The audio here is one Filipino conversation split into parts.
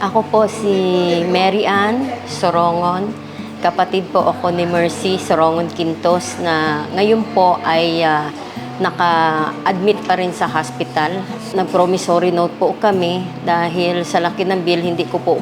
Ako po si Mary Ann Sorongon. Kapatid po ako ni Mercy Sorongon Quintos na ngayon po ay ah, naka-admit pa rin sa hospital. Nag-promissory note po kami dahil sa laki ng bill hindi ko po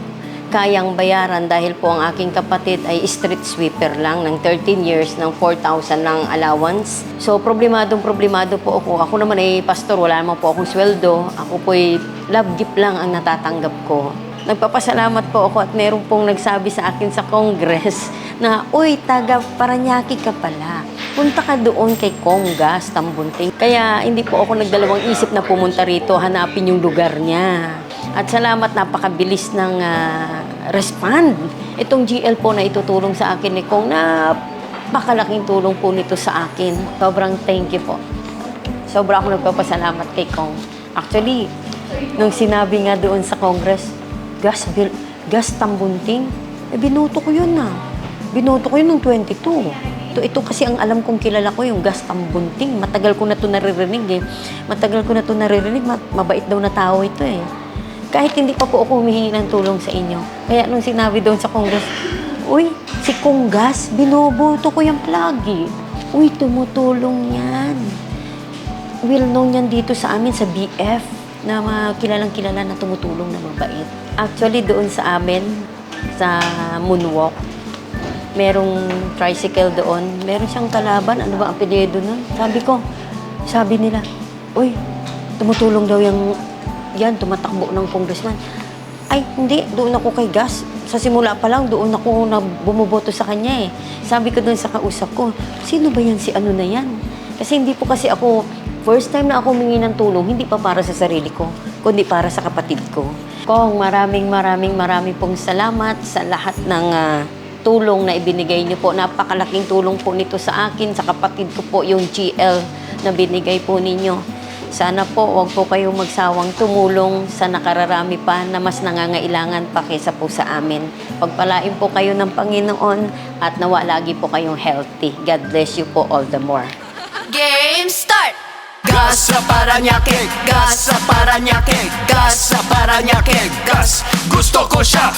kayang bayaran dahil po ang aking kapatid ay street sweeper lang ng 13 years ng 4,000 lang allowance. So problemadong problemado po ako. Ako naman ay pastor, wala naman po akong sweldo. Ako po ay love gift lang ang natatanggap ko. Nagpapasalamat po ako at meron pong nagsabi sa akin sa Congress na, Uy, taga Paranaque ka pala. Punta ka doon kay Congas, Tambunting. Kaya hindi po ako nagdalawang isip na pumunta rito, hanapin yung lugar niya. At salamat, napakabilis ng ah, respond. Itong GL po na itutulong sa akin ni Kong, napakalaking tulong po nito sa akin. Sobrang thank you po. Sobra ako nagpapasalamat kay Kong. Actually, nung sinabi nga doon sa Congress, gas bill, gas tambunting, eh binuto ko yun na. Binuto ko yun nung 22. Ito, ito kasi ang alam kong kilala ko yung gas tambunting. Matagal ko na ito naririnig eh. Matagal ko na ito naririnig. Ma- mabait daw na tao ito eh. Kahit hindi pa po ako humihingi ng tulong sa inyo. Kaya nung sinabi doon sa Congress, Uy, si Kong Gas, binoboto ko yung plagi. Uy, tumutulong yan well known yan dito sa amin sa BF na mga kilalang kilala na tumutulong na mabait. Actually, doon sa amin, sa Moonwalk, merong tricycle doon. Meron siyang kalaban. Ano ba ang apelyido nun? Sabi ko, sabi nila, Uy, tumutulong daw yung, yan, tumatakbo ng congressman. Ay, hindi. Doon ako kay Gas. Sa simula pa lang, doon ako na bumuboto sa kanya eh. Sabi ko doon sa kausap ko, sino ba yan si ano na yan? Kasi hindi po kasi ako, first time na ako humingi ng tulong, hindi pa para sa sarili ko, kundi para sa kapatid ko. Kong, maraming maraming maraming pong salamat sa lahat ng ah, tulong na ibinigay niyo po. Napakalaking tulong po nito sa akin, sa kapatid ko po, yung GL na binigay po ninyo. Sana po, wag po kayong magsawang tumulong sa nakararami pa na mas nangangailangan pa kaysa po sa amin. Pagpalain po kayo ng Panginoon at nawa lagi po kayong healthy. God bless you po all the more. Game start! Gas sa Paranaque, gas sa Paranaque, gas sa Paranaque, gas. Gusto ko siya,